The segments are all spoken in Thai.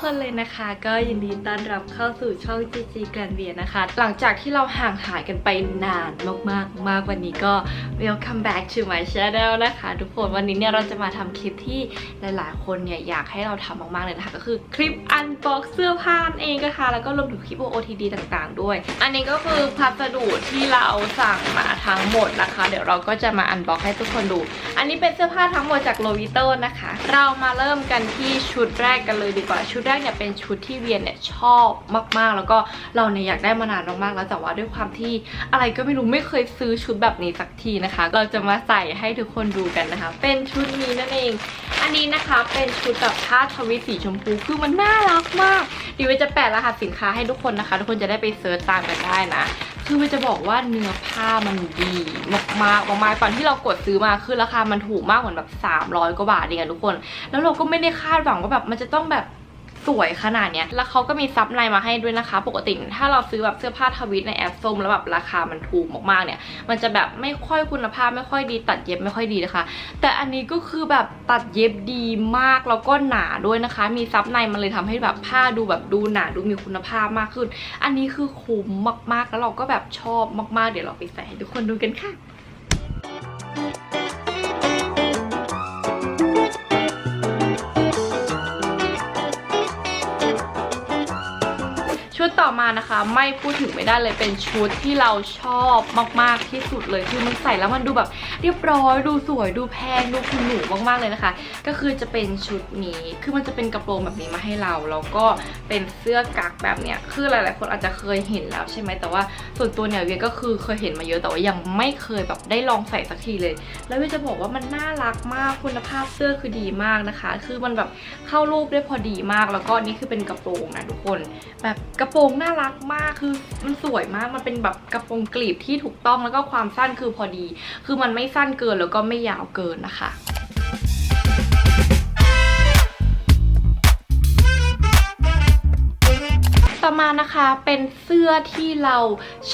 คนเลยนะคะ ก็ยินดีต้อนรับเข้าสู่ช่อง GG แกรนเบียนะคะ หลังจากที่เราห่างหายกันไปนานมากๆมากวันนี้ก็ welcome back to my channel นะคะ ทุกคนวันนี้เนี่ยเราจะมาทำคลิปที่หลายๆ คนเนี่ยอยากให้เราทำมากๆเลยนะคะ ก็คือคลิป unbox เสื้อผ้านเองนะคะ แล้วก็รวมถึงคลิป OOTD ต่างๆ ด้วย อันนี้ก็คือพัสดุที่เราสั่งมาทั้งหมดนะคะ เดี๋ยวเราก็จะมา unbox ให้ทุกคนดู อันนี้เป็นเสื้อผ้าทั้งหมดจากโลวิโตนะคะ เรามาเริ่มกันที่ชุดแรกกันเลยดีกว่าชุดแรกเนี่ยเป็นชุดที่เวียนเนี่ยชอบมากๆ แล้วก็เราเนี่ยอยากได้มานานมากๆ แล้วแต่ว่าด้วยความที่อะไรก็ไม่รู้ไม่เคยซื้อชุดแบบนี้สักทีนะคะ เราจะมาใส่ให้ทุกคนดูกันนะคะ เป็นชุดนี้นั่นเอง อันนี้นะคะเป็นชุดแบบผ้าทวิตสีชมพูคือมันน่ารักมากดิวจะแปะรหัสสินค้าให้ทุกคนนะคะ ทุกคนจะได้ไปเซิร์ชตามกันได้นะคือมันจะบอกว่าเนื้อผ้ามันดีมากๆมากตอนที่เรากดซื้อมาคือราคามันถูกมากเหมือนแบบ 300 กว่าบาทเองอะทุกคน แล้วเราก็ไม่ได้คาดหวังว่าแบบมันจะต้องแบบ สวยขนาดเนี้ย แล้วเขาก็มีซับในมาให้ด้วยนะคะ ปกติถ้าเราซื้อแบบเสื้อผ้าทวิตในแอปส้มแล้วแบบราคามันถูกมากๆเนี่ย มันจะแบบไม่ค่อยคุณภาพไม่ค่อยดีตัดเย็บไม่ค่อยดีนะคะ แต่อันนี้ก็คือแบบตัดเย็บดีมากแล้วก็หนาด้วยนะคะ มีซับในมันเลยทำให้แบบผ้าดูแบบดูหนาดูมีคุณภาพมากขึ้น อันนี้คือคุ้มมากๆ แล้วเราก็แบบชอบมากๆ เดี๋ยวเราไปใส่ให้ทุกคนดูกันค่ะ นะคะ ไม่พูดถึงไม่ได้เลยเป็นชุดที่เราชอบมากๆที่สุดเลยคือมันใส่แล้วมันดูแบบเรียบร้อยดูสวยดูแพงดูคุณหนูมากๆเลยนะคะ ก็คือจะเป็นชุดนี้คือมันจะเป็นกระโปรงแบบนี้มาให้เราแล้วก็เป็นเสื้อกั๊กแบบเนี้ยคือหลายๆ คนอาจจะเคยเห็นแล้วใช่ไหมแต่ว่าส่วนตัวเนี่ยเวียก็คือเคยเห็นมาเยอะแต่ว่ายังไม่เคยแบบได้ลองใส่สักทีเลย แล้วเวียจะบอกว่ามันน่ารักมากคุณภาพเสื้อคือดีมากนะคะ คือมันแบบเข้ารูปได้พอดีมาก แล้วก็นี่คือเป็นกระโปรงนะทุกคน แบบกระโปรงน่ารักมากคือมันสวยมากมันเป็นแบบกระโปรงกลีบที่ถูกต้องแล้วก็ความสั้นคือพอดี คือมันไม่สั้นเกินแล้วก็ไม่ยาวเกินนะคะ ต่อมานะคะเป็นเสื้อที่เรา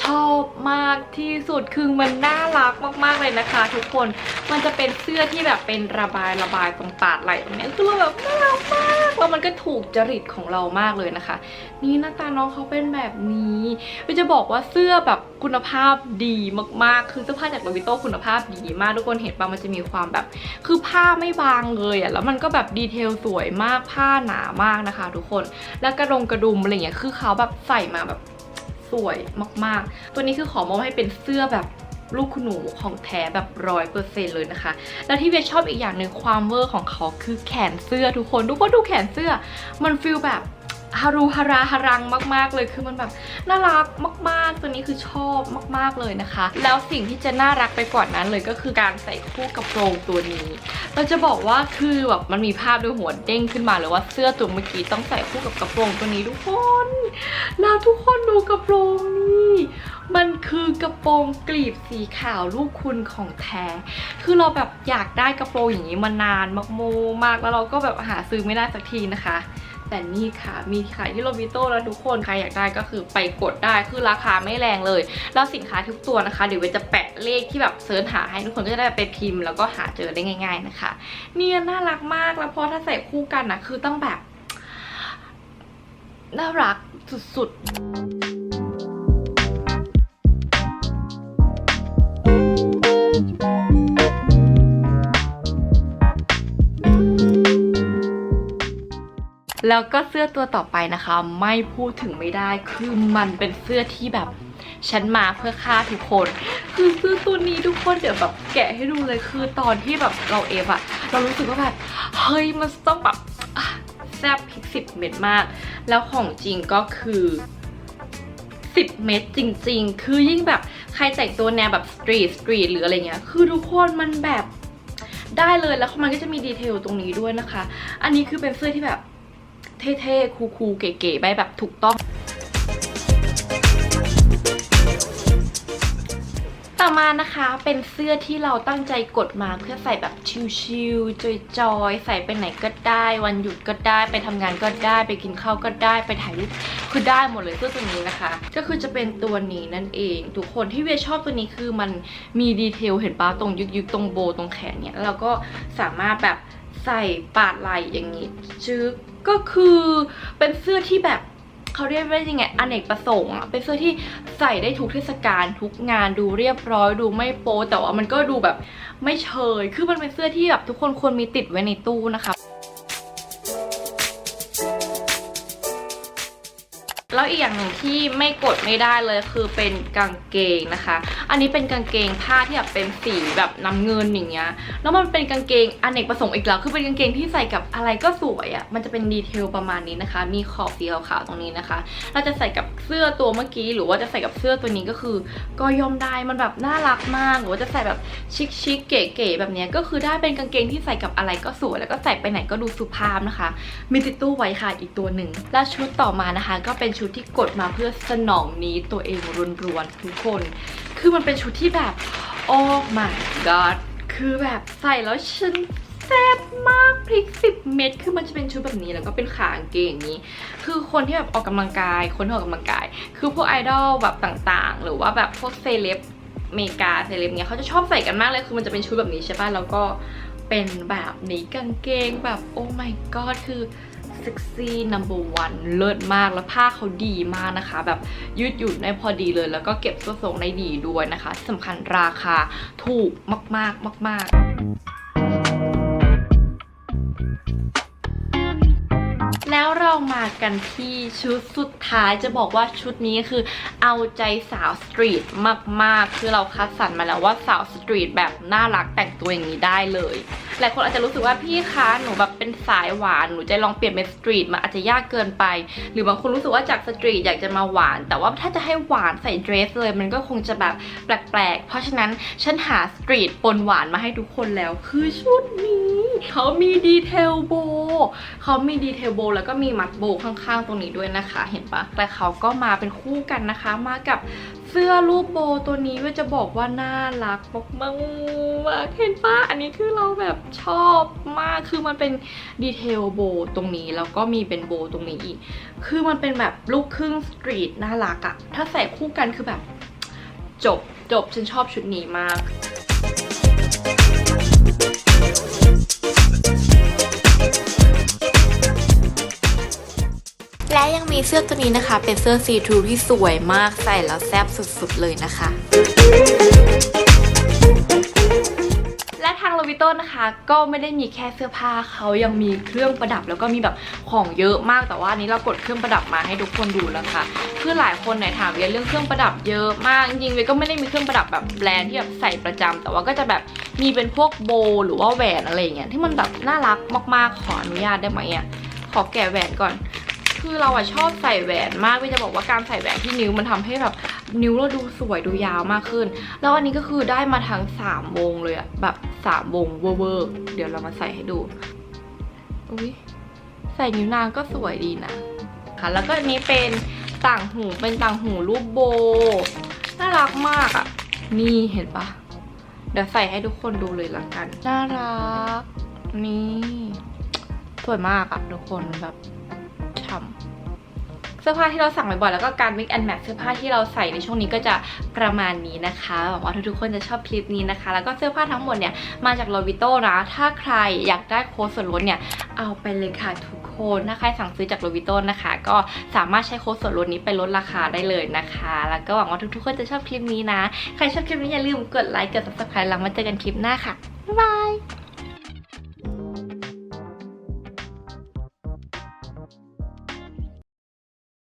ชอบมากที่สุดคือมันน่ารักมากๆเลยนะคะ ทุกคนมันจะเป็นเสื้อที่แบบเป็นระบายระบายตรงปาดไหล่ตรงเนี้ยคือเราแบบน่ารักมากแล้วมันก็ถูกจริตของเรามากเลยนะคะ นี่หน้าตาน้องเขาเป็นแบบนี้จะบอกว่าเสื้อแบบ คุณภาพดีมากๆ คือเสื้อผ้าจากโลวิโตคุณภาพดีมากทุกคนเห็นปะมันจะมีความแบบ คือผ้าไม่บางเลยอะแล้วมันก็แบบดีเทลสวยมากผ้าหนามากนะคะ ทุกคนแล้วกระดงกระดุมอะไรเงี้ยคือเขาแบบใส่มาแบบสวยมากๆ ตัวนี้คือขอมอบให้เป็นเสื้อแบบลูกคุณหนูของแท้แบบร้อยเปอร์เซ็นเลยนะคะ แล้วที่เวียชอบอีกอย่างหนึ่งความเวอร์ของเขาคือแขนเสื้อทุกคน ทุกคนดูแขนเสื้อ มันฟีลแบบ ฮารุฮาราฮารังมาก ๆ เลยคือมันแบบน่ารักมาก ๆ ตัวนี้คือชอบมาก ๆ เลยนะคะ แล้วสิ่งที่จะน่ารักไปกว่านั้นเลยก็คือการใส่คู่กระโปรงตัวนี้ เราจะบอกว่าคือแบบมันมีภาพด้วยหัวเด้งขึ้นมาเลยว่าเสื้อตัวเมื่อกี้ต้องใส่คู่กับกระโปรงตัวนี้ทุกคน แล้วทุกคนดูกระโปรงนี่มันคือกระโปรงกลีบสีขาวลูกคุณของแท้ คือเราแบบอยากได้กระโปรงอย่างนี้มานานมากโมมากแล้วเราก็แบบหาซื้อไม่ได้สักทีนะคะ แต่นี่ค่ะมีขายที่โรบิโต้แล้วทุกคนใครอยากได้ก็คือไปกดได้คือราคาไม่แรงเลย แล้วสินค้าทุกตัวนะคะ เดี๋ยวเวจะแปะเลขที่แบบเซิร์ชหาให้ทุกคนก็จะได้ไปพิมพ์ แล้วก็หาเจอได้ง่าย ๆนะคะ เนี่ยน่ารักมากแล้วพอถ้าใส่คู่กันนะคือต้องแบบ น่ารักสุดๆ แล้วก็เสื้อตัวต่อไปนะคะ ไม่พูดถึงไม่ได้คือมันเป็นเสื้อที่แบบฉันมาเพื่อฆ่าทุกคน คือซื้อตัวนี้ทุกคนเดี๋ยวแบบแกะให้ดูเลยคือตอนที่แบบเราเอฟอะเรารู้สึกว่าแบบเฮ้ยมันต้องแบบแซ่บพริกสิบเม็ดมาก แล้วของจริงก็คือ10 เม็ดจริง ๆ คือยิ่งแบบใครแต่งตัวแนวแบบสตรีทสตรีทหรืออะไรเงี้ย คือทุกคนมันแบบได้เลยแล้วมันก็จะมีดีเทลตรงนี้ด้วยนะคะ อันนี้คือเป็นเสื้อที่แบบ เท่ๆ คูลๆ เก๋ๆ ไปแบบถูกต้องต่อมานะคะเป็นเสื้อที่เราตั้งใจกดมาเพื่อใส่แบบชิลๆจอยๆ ใส่ไปไหนก็ได้ วันหยุดก็ได้ ไปทำงานก็ได้ ไปกินข้าวก็ได้ ไปถ่ายรูปคือได้หมดเลยเสื้อตัวนี้นะคะ ก็คือจะเป็นตัวนี้นั่นเอง ทุกคนที่เวียชอบตัวนี้คือมันมีดีเทลเห็นปะตรงยึกๆ ตรงโบตรงแขนเนี่ยแล้วเราก็สามารถแบบใส่ปาดไหล่อย่างนี้จึ๊ก ก็คือเป็นเสื้อที่แบบเขาเรียกว่ายังไงอเนกประสงค์อะเป็นเสื้อที่ใส่ได้ทุกเทศกาลทุกงานดูเรียบร้อยดูไม่โป๊แต่ว่ามันก็ดูแบบไม่เชย คือมันเป็นเสื้อที่แบบทุกคนควรมีติดไว้ในตู้นะคะ แล้วอีกอย่างหนึ่งที่ไม่กดไม่ได้เลยคือเป็นกางเกงนะคะ อันนี้เป็นกางเกงผ้าที่แบบเป็นสีแบบน้ำเงินอย่างเงี้ย แล้วมันเป็นกางเกงอเนกประสงค์อีกแล้ว คือเป็นกางเกงที่ใส่กับอะไรก็สวยอะ่ะ มันจะเป็นดีเทลประมาณนี้นะคะ มีขอบสีขาวๆตรงนี้นะคะ เราจะใส่กับเสื้อตัวเมื่อกี้ หรือว่าจะใส่กับเสื้อตัวนี้ก็คือ ก็ย่อมได้ มันแบบน่ารักมาก หรือว่าจะใส่แบบชิคๆเก๋ๆแบบเนี้ยก็คือได้เป็นกางเกงที่ใส่กับอะไรก็สวย แล้วก็ใส่ไปไหนก็ดูสุภาพนะคะ มีติดตู้ไว้ค่ะอีกตัวหนึ่ง และชุดต่อมานะคะ ก็เป็นชุดที่กดมาเพื่อสนองนี้ตัวเองรวนๆทุกคน คือมันเป็นชุดที่แบบ โอ้ my god คือแบบใส่แล้วฉันแซ่บมากพริกสิบเม็ดคือมันจะเป็นชุดแบบนี้แล้วก็เป็นขากางเกงอย่างนี้ คือคนที่แบบออกกำลังกาย คนที่ออกกำลังกาย คือพวกไอดอลแบบต่างๆ หรือว่าแบบพวกเซเลบอเมริกาเซเลบเนี้ยเขาจะชอบใส่กันมากเลยคือมันจะเป็นชุดแบบนี้ใช่ป่ะแล้วก็เป็นแบบนี้กางเกงแบบโอ้ my god คือ เซ็กซี่ number one เลิศมากแล้วผ้าเขาดีมากนะคะ แบบยืดหยุ่นได้พอดีเลย แล้วก็เก็บส่วทรงได้ดีด้วยนะคะที่สำคัญราคาถูกมากๆมาก ๆ แล้วเรามากันที่ชุดสุดท้ายจะบอกว่าชุดนี้คือเอาใจสาวสตรีทมากๆ คือเราคัดสรรมาแล้วว่าสาวสตรีทแบบน่ารักแต่งตัวอย่างนี้ได้เลยหลายคนอาจจะรู้สึกว่าพี่คะหนูแบบเป็นสายหวานหนูจะลองเปลี่ยนเป็นสตรีทมันอาจจะยากเกินไป หรือบางคนรู้สึกว่าจากสตรีทอยากจะมาหวาน แต่ว่าถ้าจะให้หวานใส่เดรสเลย มันก็คงจะแบบแปลกๆ เพราะฉะนั้นฉันหาสตรีทปนหวานมาให้ทุกคนแล้วคือชุดนี้ เขามีดีเทลโบเขามีดีเทลโบแล้วก็มีมัดโบข้างๆ ตรงนี้ด้วยนะคะ เห็นปะแต่เขาก็มาเป็นคู่กันนะคะ มากับเสื้อรูปโบตัวนี้ว่าจะบอกว่าน่ารักมากๆเห็นปะอันนี้คือเราแบบชอบมากคือมันเป็นดีเทลโบตรงนี้แล้วก็มีเป็นโบตรงนี้อีก คือมันเป็นแบบลูกครึ่งสตรีทน่ารักอะถ้าใส่คู่กันคือแบบจบจบฉันชอบชุดนี้มาก มีเสื้อตัวนี้นะคะ เป็นเสื้อซีทรูที่สวยมากใส่แล้วแซ่บสุดๆเลยนะคะ และทางโลวิโต้นะคะ ก็ไม่ได้มีแค่เสื้อผ้าเขายังมีเครื่องประดับ แล้วก็มีแบบของเยอะมากแต่ว่านี้เรากดเครื่องประดับมาให้ทุกคนดูแล้วค่ะคือหลายคนเนี่ยถามเวียเรื่องเครื่องประดับเยอะมากจริงๆเวียก็ไม่ได้มีเครื่องประดับแบบแบรนด์ที่แบบใส่ประจำแต่ว่าก็จะแบบมีเป็นพวกโบหรือว่าแหวนอะไรอย่างเงี้ยที่มันแบบน่ารักมากๆขออนุญาตได้ไหมอะขอแกะแหวนก่อน คือเราอะชอบใส่แหวนมากวิจะบอกว่าการใส่แหวนที่นิ้วมันทำให้แบบนิ้วเราดูสวยดูยาวมากขึ้น แล้วอันนี้ก็คือได้มาทั้ง3วงเลยอะแบบ3วงเวอร์เดี๋ยวเรามาใส่ให้ดูอุ้ยใส่นิ้วนางก็สวยดีนะค่ะแล้วก็อันนี้เป็นต่างหูเป็นต่างหูรูปโบน่ารักมากอะนี่เห็นปะเดี๋ยวใส่ให้ทุกคนดูเลยละกัน น่ารัก นี่ สวยมากอะทุกคนแบบ เสื้อผ้าที่เราสั่งบ่อยๆแล้วก็การ mix and match เสื้อผ้าที่เราใส่ในช่วงนี้ก็จะประมาณนี้นะคะหวังว่าทุกๆคนจะชอบคลิปนี้นะคะ แล้วก็เสื้อผ้าทั้งหมดเนี่ยมาจากโลวิโต้นะถ้าใครอยากได้โค้ดส่วนลดเนี่ยเอาไปเลยค่ะทุกคนถ้าใครสั่งซื้อจากโลวิโต้นะคะ ก็สามารถใช้โค้ดส่วนลดนี้ไปลดราคาได้เลยนะคะ แล้วก็หวังว่าทุกๆคนจะชอบคลิปนี้นะ ใครชอบคลิปนี้อย่าลืมกดไลค์กด subscribe แล้วมาเจอกันคลิปหน้าค่ะบ๊ายบาย